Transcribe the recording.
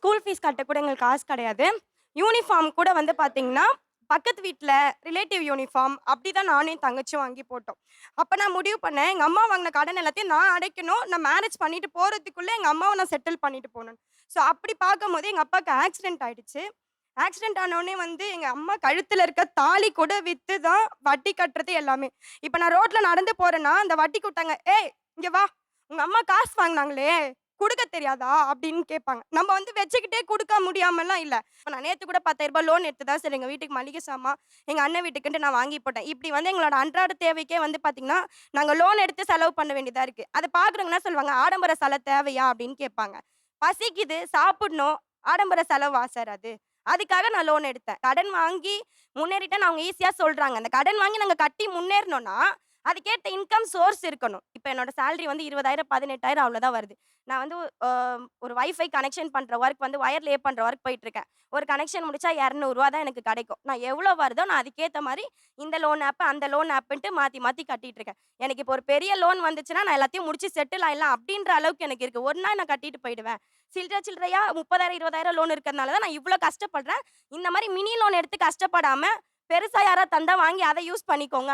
School fees கட்ட கூட எங்களுக்கு காசு கிடையாது. யூனிஃபார்ம் கூட வந்து பார்த்தீங்கன்னா பக்கத்து வீட்டில் ரிலேட்டிவ் யூனிஃபார்ம் அப்படி தான் நானும் என் தங்கச்சியும் வாங்கி போட்டோம். அப்போ நான் முடிவு பண்ணேன் எங்கள் அம்மா வாங்கின கடன் எல்லாத்தையும் நான் அடைக்கணும் நான் மேரேஜ் பண்ணிட்டு போகிறதுக்குள்ளே எங்கள் அம்மாவை நான் செட்டில் பண்ணிட்டு போகணும். ஸோ அப்படி பார்க்கும்போது எங்கள் அப்பாவுக்கு ஆக்சிடென்ட் ஆகிடுச்சு ஆக்சிடென்ட் ஆனோடனே வந்து எங்கள் அம்மா கழுத்தில் இருக்க தாலி கூட விற்று தான் வட்டி கட்டுறது எல்லாமே. இப்போ நான் ரோட்டில் நடந்து போகிறேன்னா அந்த வட்டி கூட்டாங்க ஏய் இங்கே வா. உங்கள் அம்மா காசு வாங்கினாங்களே. கொடுக்க தெரியாதா? அப்படின்னு கேட்பாங்க. நம்ம வந்து வச்சுக்கிட்டே கொடுக்க முடியாமலாம் இல்லை. இப்போ நான் நேற்று கூட பத்தாயிரம் ரூபாய் லோன் எடுத்து தான் சரி எங்கள் வீட்டுக்கு மளிகை சாமான் எங்கள் அண்ணன் வீட்டுக்குன்ட்டு நான் வாங்கி போட்டேன். இப்படி வந்து எங்களோட அன்றாட தேவைக்கே வந்து பார்த்தீங்கன்னா நாங்கள் லோன் எடுத்து செலவு பண்ண வேண்டியதாக இருக்குது அதை பார்க்குறவங்கன்னா சொல்லுவாங்க ஆடம்பர செலவு தேவையா? அப்படின்னு கேட்பாங்க. பசிக்குது சாப்பிடணும். ஆடம்பர செலவா சார் அது? அதுக்காக நான் லோன் எடுத்தேன். கடன் வாங்கி முன்னேறிட்டேன்னு அவங்க ஈஸியாக சொல்கிறாங்க அந்த கடன் வாங்கி நாங்கள் கட்டி முன்னேறணும்னா அதுக்கேற்ற இன்கம் சோர்ஸ் இருக்கணும். இப்போ என்னோட சேலரி வந்து இருபதாயிரம் பதினெட்டாயிரம் அவ்வளோதான் வருது. நான் வந்து ஒரு வைஃபை கனெக்ஷன் பண்ணுற ஒர்க் வந்து ஒயர் லே பண்ணுற ஒர்க் போயிட்டுருக்கேன். ஒரு கனெக்ஷன் முடிச்சா இரநூறுவா தான் எனக்கு கிடைக்கும். நான் எவ்வளோ வருதோ நான் அதுக்கேற்ற மாதிரி இந்த லோன் ஆப் அந்த லோன் ஆப்புன்ட்டு மாற்றி மாற்றி கட்டிட்டு இருக்கேன் எனக்கு இப்போ ஒரு பெரிய லோன் வந்துச்சுன்னா நான் எல்லாத்தையும் முடிச்சு செட்டில் ஆயிடலாம் அப்படின்ற அளவுக்கு எனக்கு இருக்குது ஒரு நாள் நான் கட்டிட்டு போயிடுவேன். சில்லற சில்லறையா முப்பதாயிரம் இருபதாயிரம் லோன் இருக்கிறதுனால தான் நான் இவ்வளோ கஷ்டப்படுறேன். இந்த மாதிரி மினி லோன் எடுத்து கஷ்டப்படாமல் பெருசாக யாராவது தந்தால் வாங்கி அதை யூஸ் பண்ணிக்கோங்க.